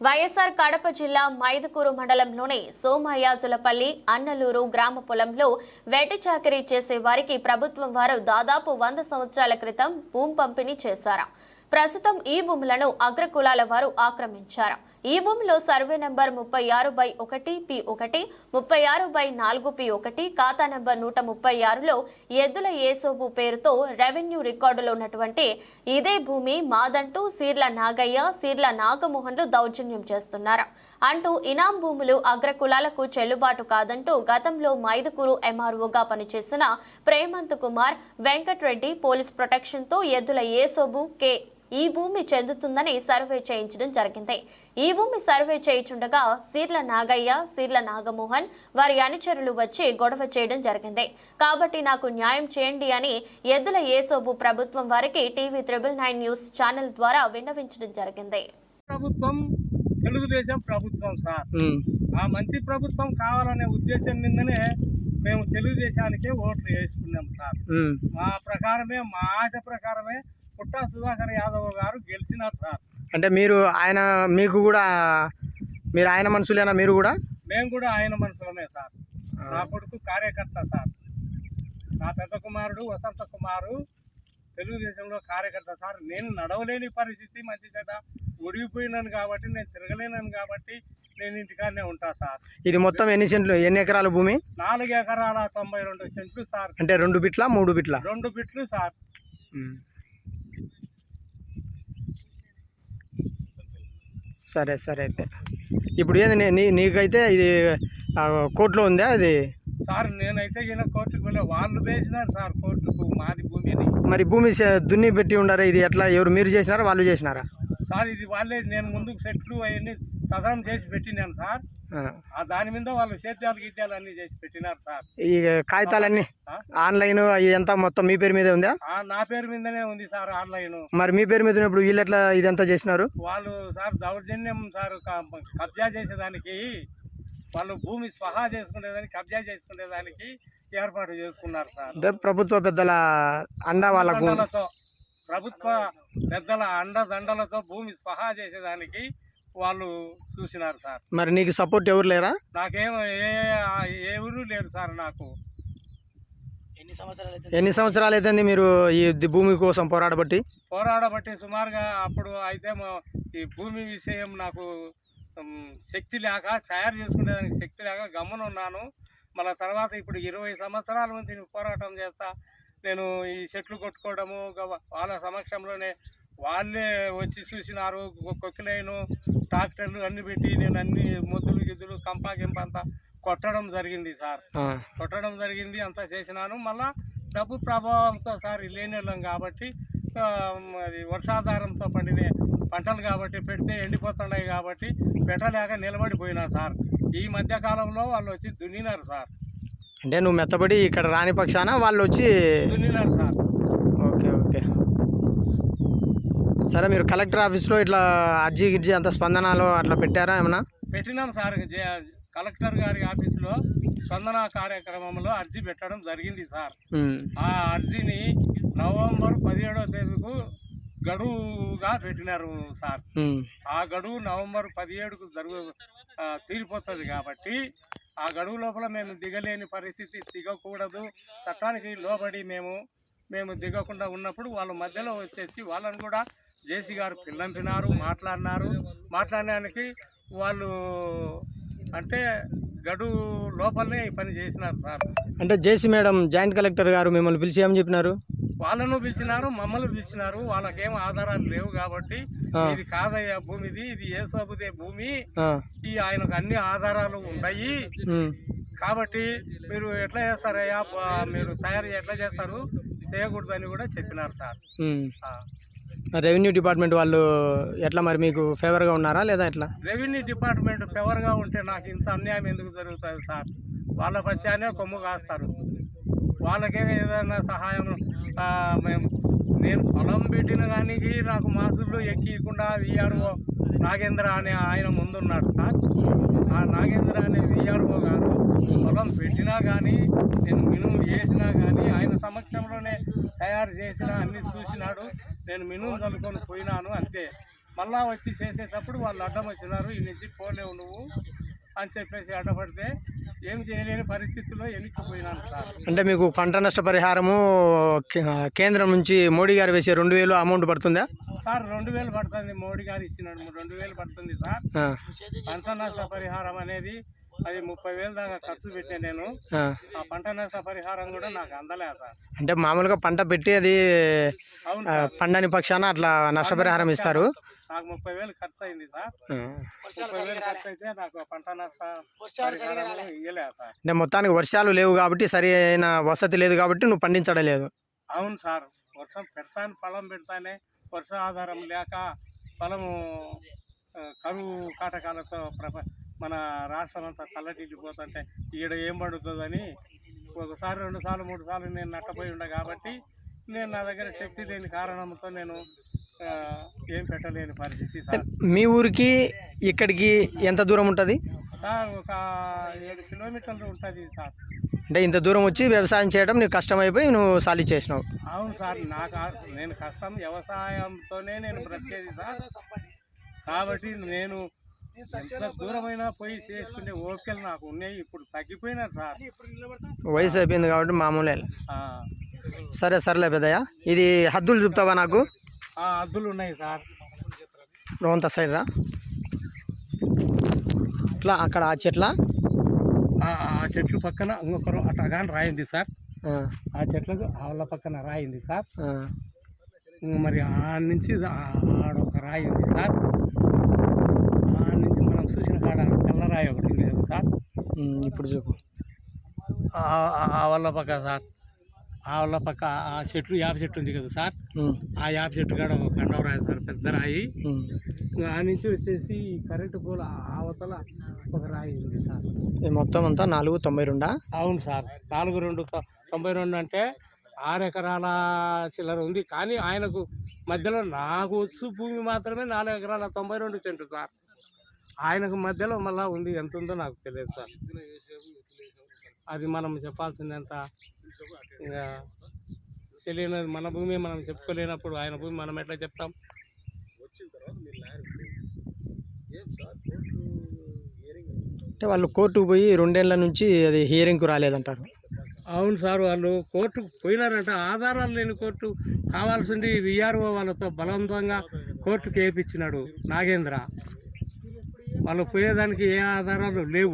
వైఎస్ఆర్ కడప జిల్లా మైదుకూరు మండలంలోని సోమయాజులపల్లి అన్నలూరు గ్రామ పొలంలో వెట్టి చాకరీ చేసే వారికి ప్రభుత్వం వారు దాదాపు వంద సంవత్సరాల క్రితం భూమి పంపిణీ చేశారు. ప్రస్తుతం ఈ భూములను అగ్రకులాల వారు ఆక్రమించారు. ఈ భూమిలో సర్వే నంబర్ ముప్పై ఆరు బై ఒకటి పి ఒకటి ముప్పై ఆరు బై నాలుగు పి ఒకటి ఖాతా నంబర్ నూట ముప్పై ఆరులో ఎద్దుల ఏసోబు పేరుతో రెవెన్యూ రికార్డులో ఉన్నటువంటి ఇదే భూమి మాదంటూ సీర్ల నాగయ్య సీర్ల నాగమోహన్లు దౌర్జన్యం చేస్తున్నారు. అంటూ ఇనాం భూములు అగ్రకులాలకు చెల్లుబాటు కాదంటూ గతంలో మైదుకూరు ఎంఆర్ఓగా పనిచేసిన ప్రేమంత్ కుమార్ వెంకట్రెడ్డి పోలీస్ ప్రొటెక్షన్తో ఎద్దుల ఏసోబు కె ఈ భూమి చెందుతుందని సర్వే చేయించడం జరిగింది. ఈ భూమి సర్వే చేయించుండగా సీర్ల నాగయ్య సీర్ల నాగమోహన్ వారి అనుచరులు వచ్చి గొడవ చేయడం జరిగింది. కాబట్టి నాకు న్యాయం చేయండి అని ఎద్దుల ఏసోబు ప్రభుత్వం వారికి TV triple nine news channel ద్వారా విన్నవించడం జరిగింది. ప్రభుత్వం తెలుగుదేశం ప్రభుత్వం సార్. ఆ మంచి ప్రభుత్వం కావాలనే ఉద్దేశం మీదనే మేము తెలుగుదేశానికే ఓట్లు వేసుకున్నాం సార్. మా ప్రకారమే మా ఆశ ప్రకారమే పుట్టా సుధాకర్ యాదవ్ గారు గెలిచినారు సార్. అంటే మీరు ఆయన మీకు కూడా మీరు ఆయన మనుషులేనా మీరు కూడా? మేము కూడా ఆయన మనుషులమే సార్. నా కొడుకు కార్యకర్త సార్. నా పెద్ద కుమారుడు వసంత కుమారు తెలుగుదేశంలో కార్యకర్త సార్. నేను నడవలేని పరిస్థితి మంచి చెడ్డ. ఒడిగిపోయినాను కాబట్టి నేను తిరగలేనాను కాబట్టి నేను ఇంటికాడనే ఉంటా సార్. ఇది మొత్తం ఎన్ని సెంట్లు ఎన్ని ఎకరాల భూమి? నాలుగు ఎకరాల తొంభై రెండు సెంట్లు సార్. అంటే రెండు బిట్ల మూడు బిట్ల? రెండు బిట్లు సార్. సరే సరే అయితే. ఇప్పుడు ఏంది నీ- నీ నీకైతే ఇది ఆ, కోర్టులో ఉందా అది? సార్ నేనైతే ఈయన కోర్టుకు వెళ్ళా. వాళ్ళు వేసినారు సార్ కోర్టుకు మాది భూమిని. మరి భూమి సే- దున్ని పెట్టి ఉండారా? ఇది ఎట్లా ఎవరు మీరు చేసినారా? వాళ్ళు చేసినారా? సార్ ఇది వాళ్ళే. నేను ముందుకు సెట్లు అవన్నీ సదనం చేసి పెట్టినాను సార్. ఆ. దాని మీద వాళ్ళు సేద్యాలు గీత్యాలు అన్ని చేసి పెట్టినారు సార్. ఈ కాగితాలన్నీ? ఆన్లైన్ ఎంత మొత్తం మీ పేరు మీదే ఉందా? నా పేరు మీదనే ఉంది సార్ ఆన్లైన్. మరి మీ పేరు మీద ఉన్నప్పుడు వీళ్ళు ఎట్లా ఇదంతా చేసినారు? వాళ్ళు సార్ దౌర్జన్యం సార్ కబ్జా చేసేదానికి వాళ్ళు భూమి స్వహా చేసుకునేదానికి కబ్జా చేసుకునేదానికి ఏర్పాటు చేసుకున్నారు సార్. అంటే ప్రభుత్వ పెద్దల అండ వాళ్ళకు ప్రభుత్వ పెద్దల అండదండలతో భూమి స్వహా చేసేదానికి వాళ్ళు చూసినారు సార్. మరి నీకు సపోర్ట్ ఎవరు లేరా? నాకేం ఏ ఎవరు లేరు సార్ నాకు. ఎన్ని సంవత్సరాలు అయితే మీరు ఈ భూమి కోసం పోరాడబట్టి? పోరాడబట్టి సుమారుగా అప్పుడు అయితే మా- ఈ భూమి విషయం నాకు శక్తి లేక తయారు చేసుకునేదానికి శక్తి లేక గమ్మున ఉన్నాను. మళ్ళీ తర్వాత ఇప్పుడు ఇరవై సంవత్సరాల నుంచి పోరాటం చేస్తా. నేను ఈ చెట్లు కొట్టుకోవడము గవ- వాళ్ళ సమక్షంలోనే వాళ్ళే వచ్చి చూసినారు కొ- కొక్కిలైను ట్రాక్టర్లు అన్ని పెట్టి నేను అన్ని మొద్దులు గిద్దులు కంపా అంతా కొట్టడం జరిగింది సార్. కొట్టడం జరిగింది అంతా చేసినాను. మళ్ళా డబ్బు ప్రభావంతో సార్ లేని వాళ్ళం కాబట్టి అది వర్షాధారంతో పండిన పంటలు కాబట్టి పెడితే ఎండిపోతున్నాయి కాబట్టి పెట్టలేక నిలబడిపోయినా సార్. ఈ మధ్య కాలంలో వాళ్ళు వచ్చి దున్నినారు సార్. అంటే నువ్వు మెత్తబడి ఇక్కడ రాని పక్షాన వాళ్ళు వచ్చి దున్నినారు సార్. సరే మీరు కలెక్టర్ ఆఫీస్లో ఇట్లా అర్జీ గిర్జీ అంత స్పందనలో అట్లా పెట్టారా ఏమన్నా? పెట్టినాం సార్ కలెక్టర్ గారి ఆఫీసులో స్పందన కార్యక్రమంలో అర్జీ పెట్టడం జరిగింది సార్. ఆ అర్జీని నవంబర్ పదిహేడవ తేదీకు గడువుగా పెట్టినారు సార్. ఆ గడువు నవంబర్ పదిహేడుకు జరుగు తీరిపోతుంది కాబట్టి ఆ గడువు లోపల మేము దిగలేని పరిస్థితి దిగకూడదు. చట్టానికి లోబడి మేము మేము దిగకుండా ఉన్నప్పుడు వాళ్ళ మధ్యలో వచ్చేసి వాళ్ళని కూడా జేసీ గారు పిల్లంపినారు మాట్లాడినారు. మాట్లాడడానికి వాళ్ళు అంటే గడువు లోపలనే ఈ పని చేసినారు సార్. అంటే జేసీ మేడం జాయింట్ కలెక్టర్ గారు మిమ్మల్ని పిలిచి ఏం చెప్పినారు? వాళ్ళను పిలిచినారు మమ్మల్ని పిలిచినారు. వాళ్ళకేం ఆధారాలు లేవు కాబట్టి. ఇది కాదయ్యా భూమిది ఇది ఏ సోబుదే భూమి ఈ ఆయనకు అన్ని ఆధారాలు ఉన్నాయి కాబట్టి మీరు ఎట్లా చేస్తారయ్యా? మీరు తయారు ఎట్లా చేస్తారు? చేయకూడదని కూడా చెప్పినారు సార్. రెవెన్యూ డిపార్ట్మెంట్ వాళ్ళు ఎట్లా మరి మీకు ఫేవర్గా ఉన్నారా లేదా ఎట్లా? రెవెన్యూ డిపార్ట్మెంట్ ఫేవర్గా ఉంటే నాకు ఇంత అన్యాయం ఎందుకు జరుగుతుంది సార్? వాళ్ళ పచ్చానే కొమ్ము కాస్తారు. వాళ్ళకే ఏదైనా సహాయం మేము నేను పొలం పెట్టిన కానీ నాకు మాసులు ఎక్కియకుండా వీఆర్ఓ నాగేంద్ర అనే ఆయన ముందున్నాడు సార్. ఆ నాగేంద్ర అనే వీఆర్ఓ గారు పొలం పెట్టినా కానీ నేను మినుము వేసినా కానీ ఆయన సమక్షంలోనే తయారు చేసిన అన్ని చూసినాడు. నేను మినుము చల్లుకొని పోయినాను అంతే. మళ్ళా వచ్చి చేసేటప్పుడు వాళ్ళు అడ్డం వచ్చినారు ఈ నుంచి పోలేవు నువ్వు అని చెప్పేసి అడ్డపడితే ఏం చేయలేని పరిస్థితుల్లో ఎన్నికపోయినాను సార్. అంటే మీకు పంట నష్టపరిహారము కేంద్రం నుంచి మోడీ గారు వేసే రెండు వేలు అమౌంట్ పడుతుందా? సార్ రెండు వేలు పడుతుంది. మోడీ గారు ఇచ్చినాడు. రెండు వేలు పడుతుంది సార్. పంట నష్ట పరిహారం అనేది అది ముప్పై వేలు దాకా ఖర్చు పెట్టాను నేను. ఆ. పంట నష్ట పరిహారం కూడా నాకు అందలే సార్. అంటే మామూలుగా పంట పెట్టి అది అవును ఆ, సార్. పండని పక్షాన అట్లా నష్టపరిహారం ఇస్తారు. నాకు ముప్పై వేలు ఖర్చు అయింది సార్. ముప్పై వేలు ఖర్చు అయితే నాకు పంట నష్ట ఇయ్యలే సార్. అంటే మొత్తానికి వర్షాలు లేవు కాబట్టి సరి అయిన వసతి లేదు కాబట్టి నువ్వు పండించడం లేదు. అవును సార్. వర్షం పెడతాను పొలం పెడతానే వర్ష ఆధారం లేక పొలము కరువు కాటకాలతో ప్రప మన రాష్ట్రం అంతా తల్లటిల్లిపోతుంటే ఈడ ఏం పడుతుందని ఒకసారి రెండు సార్లు మూడు సార్లు నేను నట్టపోయి ఉండ కాబట్టి నేను నా దగ్గర శక్తి లేని కారణంతో నేను ఏం పెట్టలేని పరిస్థితి సార్. మీ ఊరికి ఇక్కడికి ఎంత దూరం ఉంటుంది? సార్ ఒక ఏడు కిలోమీటర్లు ఉంటుంది సార్. అంటే ఇంత దూరం వచ్చి వ్యవసాయం చేయడం నీకు కష్టమైపోయి నువ్వు సాలి చేసినావు. అవును సార్ నాకు నేను కష్టం వ్యవసాయంతోనే నేను బ్రతికేది సార్. కాబట్టి నేను దూరమైనా పోయి చేసుకునే ఓపికలు నాకు ఉన్నాయి ఇప్పుడు తగ్గిపోయినా సార్. వయసు అయిపోయింది కాబట్టి మామూలే. ఆ, సరే సరేలే పెద్దయ్య. ఇది హద్దులు చూపుతావా నాకు? ఆ అద్దులు ఉన్నాయి సార్. రోంత సైడ్ రా. ఇట్లా అక్కడ ఆ చెట్ల? ఆ చెట్లు పక్కన ఇంకొకరు అటగాని రాయింది సార్. ఆ, ఆ చెట్లకు ఆళ్ళ పక్కన రాయింది సార్. మరి ఆ నుంచి ఆడొక రాయి ఉంది సార్. చూసిన కాడ తెల్ల రాయి ఒకటి ఉంది కదా సార్? ఇప్పుడు చూపు ఆ- వాళ్ళ పక్క సార్. ఆ వాళ్ళ పక్క ఆ చెట్లు యాప చెట్టు ఉంది కదా సార్? ఆ యాప చెట్టు కాడ ఒక కండవ రాయి సార్ పెద్ద రాయి. ఆ నుంచి వచ్చేసి కరెంటు పోల్ ఆ అవతల ఒక రాయి ఉంది సార్. మొత్తం అంతా నాలుగు తొంభై రెండా? అవును సార్. నాలుగు రెండు తొంభై రెండు అంటే ఆరు ఎకరాల చిల్లర ఉంది. కానీ ఆయనకు మధ్యలో నాకు వచ్చు భూమి మాత్రమే నాలుగు ఎకరాల తొంభై రెండు సెంటు సార్. ఆయనకు మధ్యలో మళ్ళా ఉంది ఎంత ఉందో నాకు తెలియదు సార్. అది మనం చెప్పాల్సిందంత. ఇంకా తెలియనిది మన భూమి మనం చెప్పుకోలేనప్పుడు ఆయన భూమి మనం ఎట్లా చెప్తాం? అంటే వాళ్ళు కోర్టుకు పోయి రెండేళ్ళ నుంచి అది హియరింగ్కు రాలేదంటారు. అవును సార్ వాళ్ళు కోర్టుకు పోయినారంట. ఆధారాలు లేని కోర్టు కావాల్సింది విఆర్ఓ వాళ్ళతో బలవంతంగా కోర్టుకు వేయించినాడు నాగేంద్ర. వాళ్ళు పోయేదానికి ఏ ఆధారాలు లేవు.